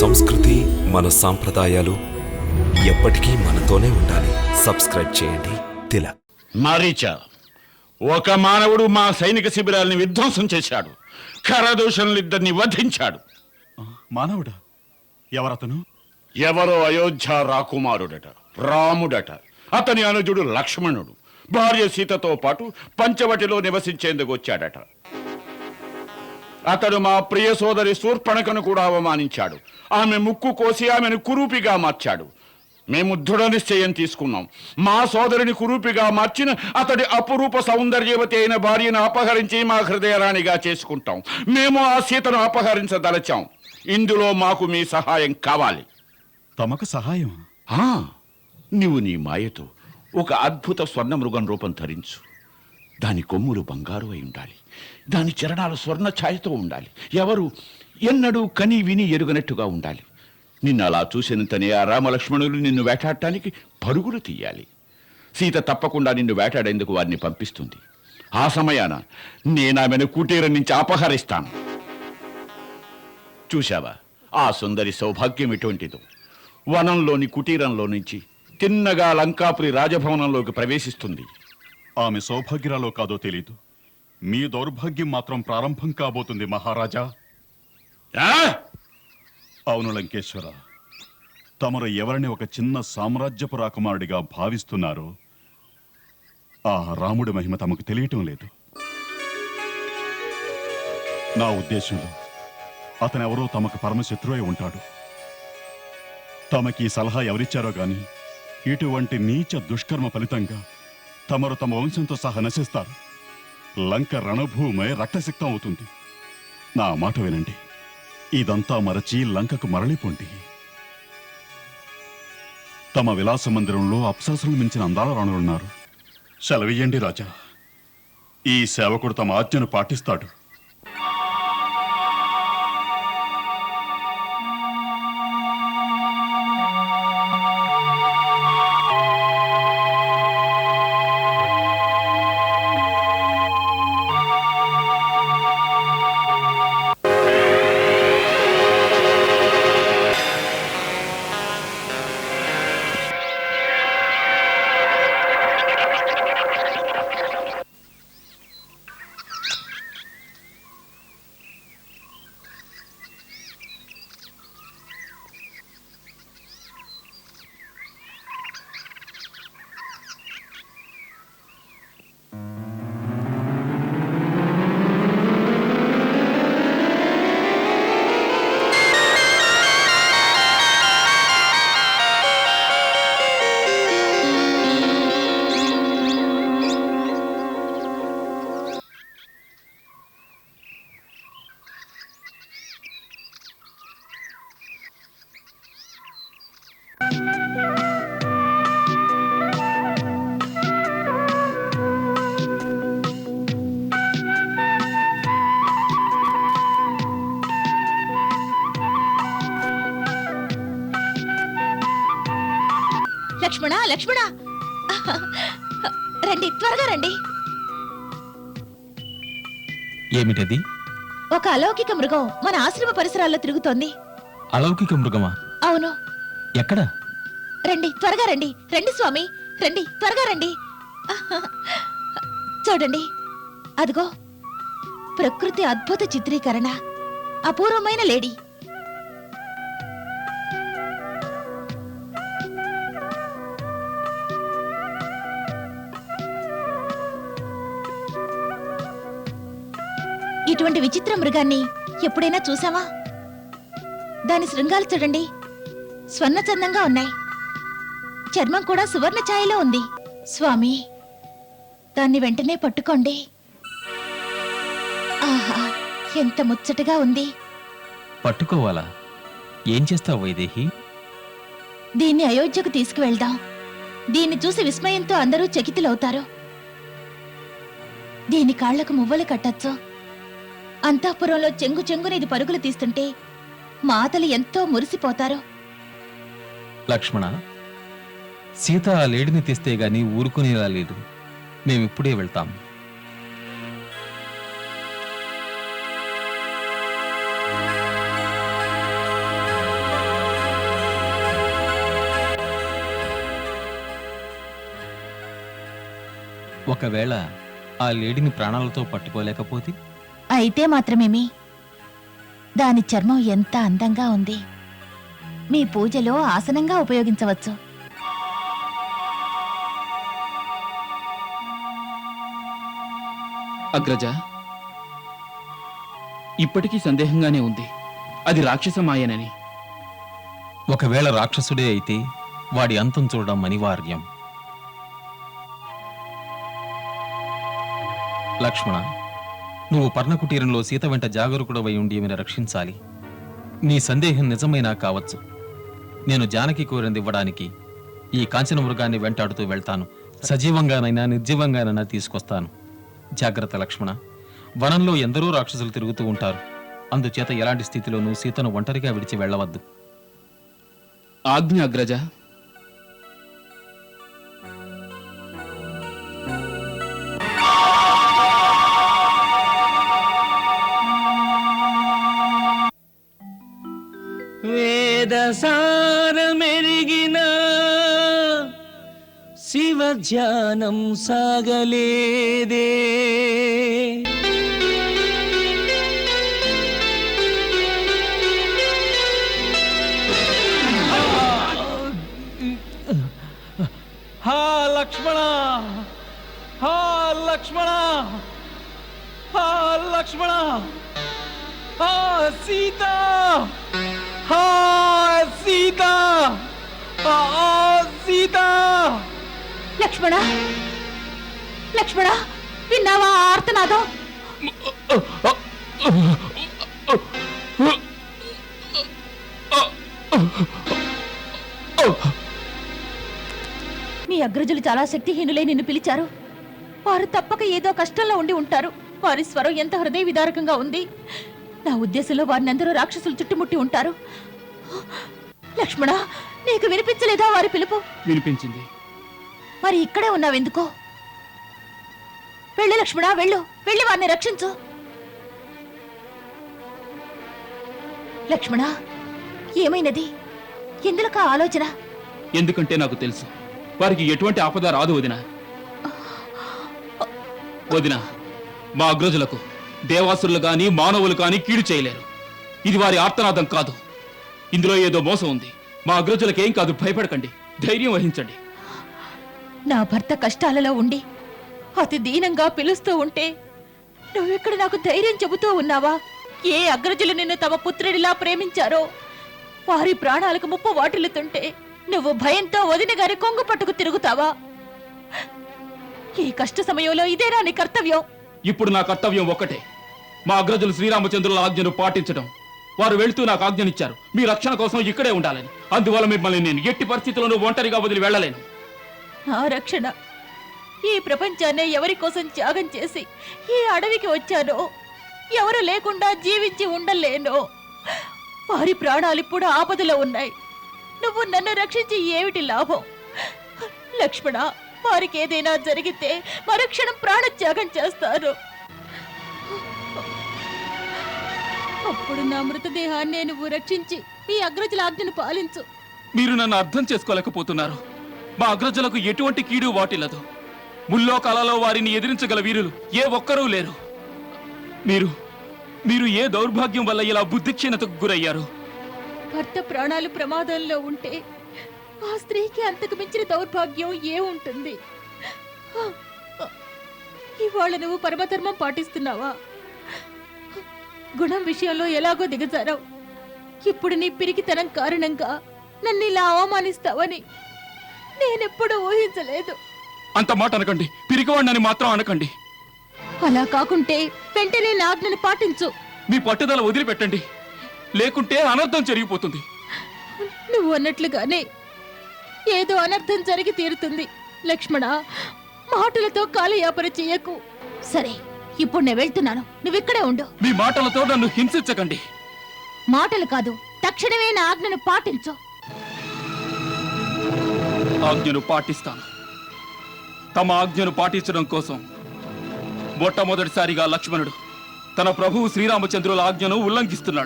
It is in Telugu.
సంస్కృతి మన సాంప్రదాయాలు ఎప్పటికీ మనతోనే ఉండాలి. సబ్స్క్రైబ్ చేయండి. తిలక్ మారీచ ఒక మానవుడు మా సైనిక శిబిరాల్ని విధ్వంసం చేశాడు. ఖరదూషణలిద్దరిని వధించాడు. మానవుడా? ఎవరతను? ఎవరో అయోధ్య రాకుమారుడట రాముడట. అతని అనుజుడు లక్ష్మణుడు. భార్య సీతతో పాటు పంచవటిలో నివసించేందుకు వచ్చాడట. అతడు మా ప్రియ సోదరి శూర్పణకను కూడా అవమానించాడు. ఆమె ముక్కు కోసి ఆమెను కురూపిగా మార్చాడు. మేము దృఢ నిశ్చయం తీసుకున్నాం. మా సోదరిని కురూపిగా మార్చిన అతడి అపురూప సౌందర్యవతి అయిన భార్యను అపహరించి మా హృదయరాణిగా చేసుకుంటాం. మేము ఆ సీతను అపహరించదలచాం. ఇందులో మాకు మీ సహాయం కావాలి. తమకు సహాయం? ఆ, నీవు నీ మాయతో ఒక అద్భుత స్వర్ణ మృగం రూపం ధరించు. దాని కొమ్ములు బంగారు అయి ఉండాలి. దాని చరణాలు స్వర్ణ ఛాయతో ఉండాలి. ఎవరు ఎన్నడూ కని విని ఎరుగనట్టుగా ఉండాలి. నిన్ను అలా చూసినంతనే ఆ రామలక్ష్మణులు నిన్ను వేటాడటానికి పరుగులు తీయాలి. సీత తప్పకుండా నిన్ను వేటాడేందుకు వారిని పంపిస్తుంది. ఆ సమయాన నేనామెను కుటీరం నుంచి అపహరిస్తాను. చూశావా? ఆ సుందరి సౌభాగ్యం ఎటువంటిదో వనంలోని కుటీరంలో నుంచి తిన్నగా లంకాపురి రాజభవనంలోకి ప్రవేశిస్తుంది. ఆమె సౌభాగ్యరాలో కాదో తెలీదు. మీ దౌర్భాగ్యం మాత్రం ప్రారంభం కాబోతుంది మహారాజా? అవును లంకేశ్వర. తమరు ఎవరిని ఒక చిన్న సామ్రాజ్యపు రాకుమారుడిగా భావిస్తున్నారో ఆ రాముడి మహిమ తమకు తెలియటం లేదు. నా ఉద్దేశంలో అతనెవరో తమకు పరమశత్రువై ఉంటాడు. తమకి ఈ సలహా ఎవరిచ్చారో గాని ఇటువంటి నీచ దుష్కర్మ ఫలితంగా తమరు తమ వంశంతో సహా నశిస్తారు. లంక రణభూమే రక్తసిక్తం అవుతుంది. నా మాట వినండి. ఇదంతా మరచి లంకకు మరలిపోండి తమ విలాస మందిరంలో అప్సరసలు మించిన అందాల రాణులున్నారు. సెలవియ్యండి రాజా. ఈ సేవకుడు తమ ఆజ్ఞను పాటిస్తాడు. లక్ష్మణ లక్ష్మణ. రండి త్వరగా రండి. ఏమిటది? ఒక అలౌకిక మృగం మన ఆశ్రమ పరిసరాల్లో తిరుగుతోంది. అలౌకిక మృగమా? అవును. ఎక్కడ? రండి త్వరగా రండి. రండి స్వామి. రండి త్వరగా రండి. చూడండి. అదిగో ప్రకృతి అద్భుత చిత్రీకరణ. అపూర్వమైన లేడీ. ఇటువంటి విచిత్ర మృగాన్ని ఎప్పుడైనా చూసావా? దాని శృంగాలు చూడండి. స్వర్ణచందంగా ఉన్నాయి. చర్మం కూడా సువర్ణ ఛాయలో ఉంది. స్వామి దాన్ని వెంటనే పట్టుకోండి. ఆహా ఎంత ముచ్చటగా ఉంది. పట్టుకోవాలా? ఏం చేస్తావు వైదేహి? దీన్ని అయోధ్యకు తీసుకువెళ్దాం. దీన్ని చూసి విస్మయంతో అందరూ చకితులవుతారు. దీని కాళ్ళకు మువ్వలు కట్టచ్చు. అంతఃపురంలో చెంగు చెంగునేది పరుగులు తీస్తుంటే మాతలు ఎంతో మురిసిపోతారో. లక్ష్మణ సీత ఆ లేడిని తీస్తే గాని ఊరుకునేలా లేదు. మేమిప్పుడే వెళ్తాం. ఒకవేళ ఆ లేడిని ప్రాణాలతో పట్టుకోలేకపోతే అయితే మాత్రమేమి? దాని చర్మం ఎంత అందంగా ఉంది. మీ పూజలో ఆసనంగా ఉపయోగించవచ్చు. అగ్రజ ఇప్పటికీ సందేహంగానే ఉంది. అది రాక్షస మాయనని ఒకవేళ రాక్షసుడే అయితే వాడి అంతం చూడడం అనివార్యం. లక్ష్మణ నువ్వు పర్ణకుటీరంలో సీత వెంట జాగరూకుడవై ఉండి ఆమెను రక్షించాలి. నీ సందేహం నిజమైనా కావచ్చు. నేను జానకి కోరింది ఇవ్వడానికి ఈ కాంచన మృగాన్ని వెంటాడుతూ వెళ్తాను. సజీవంగానైనా నిర్జీవంగానైనా తీసుకొస్తాను. జాగ్రత్త లక్ష్మణ. వనంలో ఎందరో రాక్షసులు తిరుగుతూ ఉంటారు. అందుచేత ఎలాంటి స్థితిలోనూ సీతను ఒంటరిగా విడిచి వెళ్ళవద్దు. ఆజ్ఞ అగ్రజ వేదసారమెరిగిన శివ ధ్యానం సాగలేదే హా లక్ష్మణ హా లక్ష్మణ హా లక్ష్మణ హా సీత హా సీత సీత. లక్ష్మణ లక్ష్మణ విన్నావా ఆ ఆర్తనాదం? మీ అగ్రజులు చాలా శక్తిహీనులై నిన్ను పిలిచారు. వారు తప్పక ఏదో కష్టంలో ఉండి ఉంటారు. వారి స్వరం ఎంత హృదయ విదారకంగా ఉంది. నా ఉద్దేశంలో వారిని అందరూ రాక్షసులు చుట్టుముట్టి ఉంటారు. లక్ష్మణ నీకు వినిపించలేదా వారి పిలుపు? వినిపించింది. మరి ఇక్కడే ఉన్నావెందుకో? వెళ్ళు లక్ష్మణ వెళ్ళు. వెళ్ళి వారిని రక్షించు. లక్ష్మణ ఏమైనది? ఎందులక ఆలోచన? ఎందుకంటే నాకు తెలుసు. వారికి ఎటువంటి ఆపద రాదు వదిన. వదిన మా అగ్రజులకు దేవాసురులు గాని మానవులు కాని కీడు చేయలేరు. ఇది వారి ఆర్తనాదం కాదు. ఇందులో ఏదో మోసం ఉంది. మా అగ్రజులకేం కాదు భయపడకండి. ధైర్యం వహించండి. నా భర్త కష్టాలలో ఉండి అతి దీనంగా పిలుస్తూ ఉంటే నువ్వెక్కడ నాకు ధైర్యం చెబుతూ ఉన్నావా? ఏ అగ్రజులు నిన్ను తమ పుత్రుడిలా ప్రేమించారో? వారి ప్రాణాలకు ముప్పు వాటిల్లుతుంటే నువ్వు భయంతో వదిన గారి కొంగు పట్టుకు తిరుగుతావా? ఈ కష్ట సమయంలో ఇదేనా నీ కర్తవ్యం? ఇప్పుడు నా కర్తవ్యం ఒక్కటే. మా అగ్రజులు శ్రీరామచంద్రుల ఆజ్ఞను పాటించడం వారు వెళ్తూ నాకు ఆజ్ఞనిచ్చారు. మీ రక్షణ కోసం ఇక్కడే ఉండాలని. అందువల్ల మిమ్మల్ని నేను ఎట్టి పరిస్థితుల్లోనూ ఒంటరిగా వదిలి వెళ్ళలేను. నా రక్షణ. ఈ ప్రపంచాన్ని ఎవరి కోసం త్యాగం చేసి ఈ అడవికి వచ్చానో ఎవరు లేకుండా జీవించి ఉండలేనో వారి ప్రాణాలు ఇప్పుడు ఆపదలో ఉన్నాయి. నువ్వు నన్ను రక్షించి ఏమిటి లాభం? లక్ష్మణ వారికి ఏదైనా జరిగితే మరుక్షణం ప్రాణత్యాగం చేస్తారు అప్పుడు నా మృతదేహాన్ని నువ్వు రక్షించి ఈ అగ్రజుల ఆజ్ఞను పాలించు. మీరు నన్ను అర్థం చేసుకోలేకపోతున్నారు. మా అగ్రజులకు ఎటువంటి కీడు వాటిల్లదు. ముల్లోకాలలో వారిని ఎదిరించగల వీరులు ఏ ఒక్కరూ లేరు. మీరు మీరు ఏ దౌర్భాగ్యం వల్ల ఇలా బుద్ధిక్షీణతకు గురయ్యారు? భర్త ప్రాణాలు ప్రమాదంలో ఉంటే ఆ స్త్రీకి అంతకు మించిన దౌర్భాగ్యం ఏముంటుంది ఇవాళ నువ్వు పరమధర్మం పాటిస్తున్నావా? గుణం విషయంలో ఎలాగో దిగజారావు. ఇప్పుడు నీ పిరికితనం కారణంగా నన్ను ఇలా అవమానిస్తావని నేనెప్పుడు ఊహించలేదు. అంత మాట అనకండి. పిరికివాడినని మాత్రం అనకండి. అలా కాకుంటే వెంటనే నా ఆజ్ఞను పాటించు. మీ పట్టుదల వదిలిపెట్టండి. లేకుంటే అనర్థం జరిగిపోతుంది. నువ్వు అన్నట్లుగానే ఏదో అనర్థం జరిగి తీరుతుంది. లక్ష్మణ మాటలతో కాలయాపన చెయ్యకు సరే. ఇప్పుడు నేను వెళ్తున్నాను. నువ్విక్కడే ఉండు. మీ మాటలతో నన్ను హింసించకండి. మాటలు కాదు తక్షణమే నా ఆజ్ఞను పాటించు. ఆజ్ఞను పాటిస్తాను. తమ ఆజ్ఞను పాటించడం కోసం మొట్టమొదటిసారిగా లక్ష్మణుడు తన ప్రభువు శ్రీరామచంద్రుల ఆజ్ఞను ఉల్లంఘిస్తున్నాడు.